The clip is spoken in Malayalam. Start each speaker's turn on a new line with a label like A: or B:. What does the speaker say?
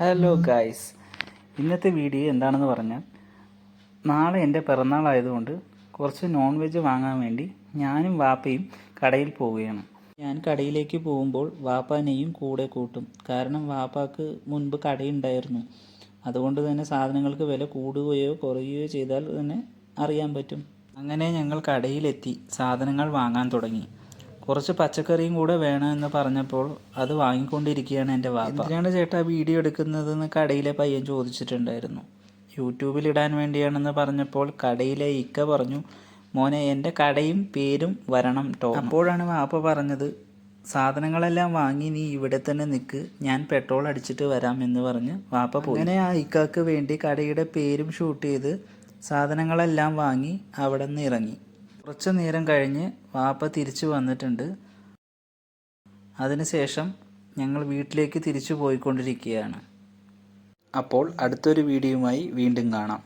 A: ഹലോ ഗായ്സ് ഇന്നത്തെ വീഡിയോ എന്താണെന്ന് പറഞ്ഞാൽ നാളെ എന്റെ പിറന്നാളായതുകൊണ്ട് കുറച്ച് നോൺ വെജ് വാങ്ങാൻ വേണ്ടി ഞാനും വാപ്പയും കടയിൽ പോവുകയാണ്. ഞാൻ കടയിലേക്ക് പോകുമ്പോൾ വാപ്പാനെയും കൂടെ കൂട്ടും. കാരണം വാപ്പാക്ക് മുൻപ് കടയുണ്ടായിരുന്നു. അതുകൊണ്ട് തന്നെ സാധനങ്ങൾക്ക് വില കൂടുകയോ കുറയുകയോ ചെയ്താൽ തന്നെ അറിയാൻ പറ്റും. അങ്ങനെ ഞങ്ങൾ കടയിലെത്തി സാധനങ്ങൾ വാങ്ങാൻ തുടങ്ങി. കുറച്ച് പച്ചക്കറിയും കൂടെ വേണമെന്ന് പറഞ്ഞപ്പോൾ അത് വാങ്ങിക്കൊണ്ടിരിക്കുകയാണ് എന്റെ വാപ്പ. എന്തിനാണ് ചേട്ടാ വീഡിയോ എടുക്കുന്നതെന്ന് കടയിലെ പയ്യൻ ചോദിച്ചിട്ടുണ്ടായിരുന്നു. യൂട്യൂബിൽ ഇടാൻ വേണ്ടിയാണെന്ന് പറഞ്ഞപ്പോൾ കടയിലെ ഇക്ക പറഞ്ഞു മോനെ എന്റെ കടയും പേരും വരണം ടോ അപ്പോഴാണ് വാപ്പ പറഞ്ഞത് സാധനങ്ങളെല്ലാം വാങ്ങി നീ ഇവിടെ തന്നെ നിൽക്ക് ഞാൻ പെട്രോൾ അടിച്ചിട്ട് വരാം എന്ന് പറഞ്ഞ് വാപ്പ പോയി. അങ്ങനെ ആ ഇക്കാക്ക് വേണ്ടി കടയുടെ പേരും ഷൂട്ട് ചെയ്ത് സാധനങ്ങളെല്ലാം വാങ്ങി അവിടെ നിന്ന് ഇറങ്ങി. കുറച്ച് നേരം കഴിഞ്ഞ് വാപ്പ തിരിച്ചു വന്നിട്ടുണ്ട്. അതിനുശേഷം ഞങ്ങൾ വീട്ടിലേക്ക് തിരിച്ചു പോയിക്കൊണ്ടിരിക്കുകയാണ്. അപ്പോൾ അടുത്തൊരു വീഡിയോയുമായി വീണ്ടും കാണാം.